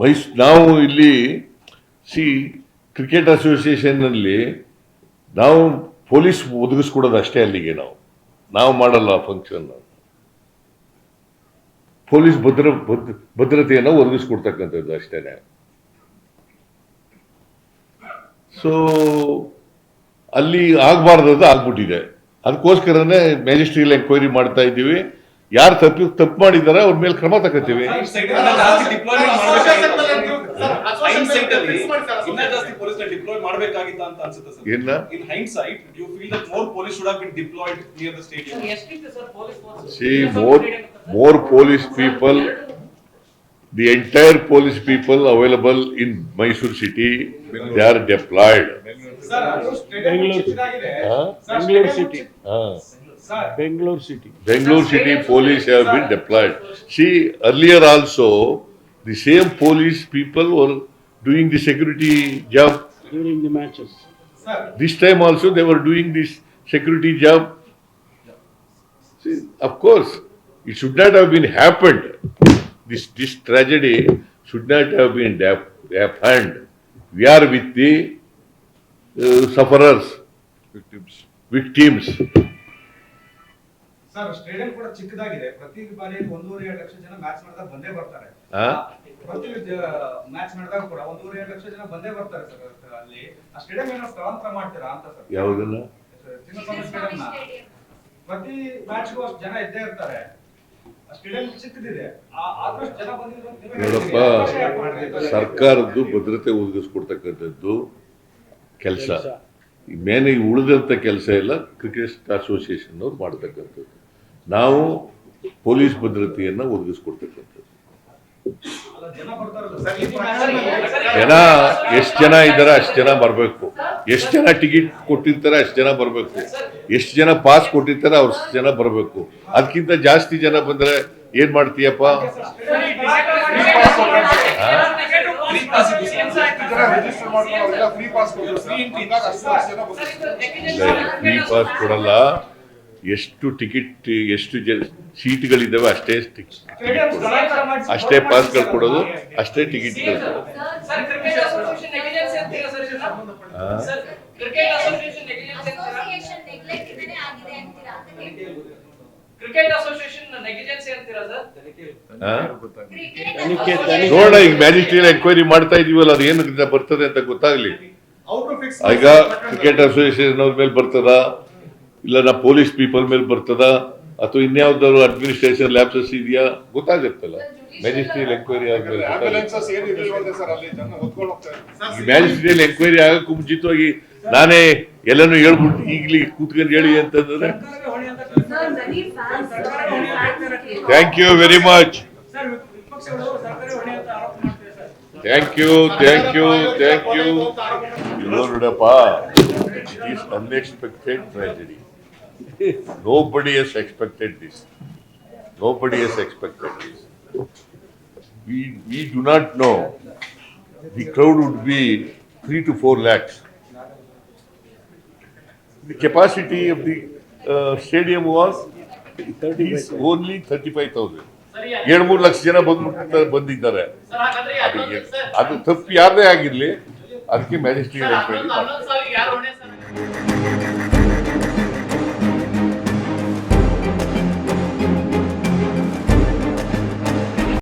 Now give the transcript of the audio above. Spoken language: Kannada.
ಮೈಸ್, ನಾವು ಇಲ್ಲಿ ಸಿ ಕ್ರಿಕೆಟ್ ಅಸೋಸಿಯೇಷನ್ನಲ್ಲಿ ನಾವು ಪೊಲೀಸ್ ಒದಗಿಸ್ಕೊಡೋದು ಅಷ್ಟೇ ಅಲ್ಲಿಗೆ ನಾವು. ನಾವು ಮಾಡಲ್ಲ ಫಂಕ್ಷನ್ ಪೊಲೀಸ್ ಭದ್ರ ಭದ್ರ ಭದ್ರತೆಯನ್ನು ಒದಗಿಸ್ಕೊಡ್ತಕ್ಕಂಥದ್ದು ಅಷ್ಟೇ ಸೊ ಅಲ್ಲಿ ಆಗಬಾರ್ದು ಆಗ್ಬಿಟ್ಟಿದೆ. ಅದಕ್ಕೋಸ್ಕರನೇ ಮ್ಯಾಜಿಸ್ಟ್ರಿಯಲ್ ಎಂಕ್ವೈರಿ ಮಾಡ್ತಾ ಇದ್ದೀವಿ. ಯಾರು ತಪ್ಪಿ ತಪ್ಪು ಮಾಡಿದ್ದಾರೆ ಅವ್ರ ಮೇಲೆ ಕ್ರಮ ತಗೋತೀವಿ. ಡಿಪ್ಲಾಯ್ ಮಾಡಬೇಕಾಗಿತ್ತ ಅಂತ ಅನ್ಸುತ್ತೆ ಸರ್. ಏನ in hindsight you feel that more police people the entire police people available in Mysuru city they are deployed? Bengaluru city Bangalore city. Bangalore city police have been deployed. See, earlier also, the same police people were doing the security job. During the matches. This time also they were doing this security job. See, of course, it should not have been happened. This, this tragedy should not have been happened. We are with the uh, sufferers, victims. victims. Sir stadium ಕೂಡ ಚಿಕ್ಕದಾಗಿದೆ. ಪ್ರತಿ ಬಾರಿ ಒಂದೂವರೆ ಎರಡು ಲಕ್ಷ ಜನ ಮ್ಯಾಚ್ ಮಾಡಿದಾಗ ಬಂದೇ ಬರ್ತಾರೆ? ಪ್ರತಿ ಮ್ಯಾಚ್ ಮಾಡಿದಾಗ ಕೂಡ ಒಂದೂವರೆ ಎರಡು ಲಕ್ಷ ಜನ ಬಂದೇ ಬರ್ತಾರೆ ಸರ್ ಅಲ್ಲಿ. ಆ ಸ್ಟೇಡಿಯಂ ಏನೋ ಸ್ಥಳಾಂತರ ಮಾಡ್ತೀರಾ ಅಂತ ಸರ್. ಯಾವುದನ್ನ? ಚಿನ್ನಸ್ವಾಮಿ ಸ್ಟೇಡಿಯಂನ ಪ್ರತಿ ಮ್ಯಾಚ್ಗೂ ಅಷ್ಟು ಜನ ಇದ್ದೇ ಇರ್ತಾರೆ. ಆ ಸ್ಟೇಡಿಯಂ ಚಿಕ್ಕದಿದೆ. ಆ- ಆದಷ್ಟು ಜನ ಬಂದಿದ್ರು? ಸರ್ಕಾರದ್ದು ಭದ್ರತೆ ಒದಗಿಸ್ಕೊಡ್ತಕ್ಕಂಥದ್ದು ಕೆಲಸ. ಮೇನ್ ಈ ಉಳಿದಂಥ ಕೆಲಸ ಎಲ್ಲ ಕ್ರಿಕೆಟ್ ಅಸೋಸಿಯೇಷನ್ ಅವ್ರು ಮಾಡ್ತಕ್ಕಂಥದ್ದು. ನಾವು ಪೊಲೀಸ್ ಭದ್ರತೆಯನ್ನು ಒದಗಿಸ್ಕೊಡ್ತಕ್ಕಂಥದ್ದು. ಜನ ಎಷ್ಟು ಜನ ಇದ್ದಾರೆ ಅಷ್ಟು ಜನ ಬರಬೇಕು. ಎಷ್ಟು ಜನ ಟಿಕೆಟ್ ಕೊಟ್ಟಿರ್ತಾರೆ ಅಷ್ಟು ಜನ ಬರಬೇಕು. ಎಷ್ಟು ಜನ ಪಾಸ್ ಕೊಟ್ಟಿರ್ತಾರೆ ಅಷ್ಟು ಜನ ಬರಬೇಕು. ಅದಕ್ಕಿಂತ ಜಾಸ್ತಿ ಜನ ಬಂದ್ರೆ ಏನು ಮಾಡ್ತೀಯಪ್ಪ. ಫ್ರೀ ಪಾಸ್ ಕೊಡಲ್ಲ. ಎಷ್ಟು ಟಿಕೆಟ್ ಎಷ್ಟು ಜ ಸೀಟ್ಗಳಿದ್ದಾವೆ ಅಷ್ಟೇ ಟಿಕೆಟ್ ಅಷ್ಟೇ ಪಾಸ್ಗಳು ಕೊಡೋದು ಅಷ್ಟೇ ticket sir cricket association negligence ಅಂತೀರಾ sir sir cricket association negligence ಅಂತೀರಾ? ಅಸೋಸಿಯೇಷನ್ ನೆಗ್ಲೆಕ್ಟ್ ಆಗಿದೆ ಅಂತೀರಾ? ಕ್ರಿಕೆಟ್ ಅಸೋಸಿಯೇಷನ್ ನೆಗ್ಲಿಜೆನ್ಸ್ ಅಂತೀರಾ ಸರ್? ಆ? ಕ್ರಿಕೆಟ್ ತನಿಖೆ, ನೋಡ ಈಗ ಮ್ಯಾಜಿಸ್ಟ್ರಿಯಲ್ ಎಂಕ್ವೈರಿ ಮಾಡ್ತಾ ಇದೀವಲ್ಲ ಅದು ಏನು ಬರ್ತದೆ ಅಂತ ಗೊತ್ತಾಗ್ಲಿ. ಔಟ್ ಆಫ್ ಫಿಕ್ಸ್ ಈಗ ಕ್ರಿಕೆಟ್ ಅಸೋಸಿಯೇಷನ್ ಅವ್ರ ಮೇಲೆ ಬರ್ತದ? ಇಲ್ಲ ನಾ ಪೊಲೀಸ್ ಪೀಪಲ್ ಮೇಲೆ ಬರ್ತದ? ಅಥವಾ ಇನ್ಯಾವ್ದಾದ್ರು ಅಡ್ಮಿನಿಸ್ಟ್ರೇಷನ್ ಲ್ಯಾಬ್ಸಸ್ ಇದೆಯಾ? ಗೊತ್ತಾಗತ್ತಲ್ಲ. ಮ್ಯಾಜಿಸ್ಟ್ರಿಯಲ್ ಎಂಕ್ವೈರಿ ಆದ್ಮೇಲೆ ಮ್ಯಾಜಿಸ್ಟ್ರಿಯಲ್ ಎಂಕ್ವೈರಿ ಆಗಕ್ಕೂ ಮುಂಚಿತವಾಗಿ ನಾನೇ ಎಲ್ಲನೂ ಹೇಳ್ಬಿಟ್ಟು ಈಗಲೇ ಕೂತ್ಕೊಂಡು ಹೇಳಿ ಅಂತಂದ್ರೆ thank you very much thank you thank you thank you ನೋಡಪ್ಪ it is unexpected tragedy Nobody has expected this. Nobody has expected this. We, we do not know. The crowd would be three to four lakhs. The capacity of the uh, stadium was is only thirty-five thousand. ಏಳು ಮೂರು ಲಕ್ಷ ಜನ ಬಂದ್ಬಿಟ್ಟು ಬಂದಿದ್ದಾರೆ ಹಾಗಾದ್ರೆ ಅದು ತಪ್ಪು ಯಾರದೇ ಆಗಿರ್ಲಿ ಅದಕ್ಕೆ ಮ್ಯಾಜಿಸ್ಟ್ರೇಟ್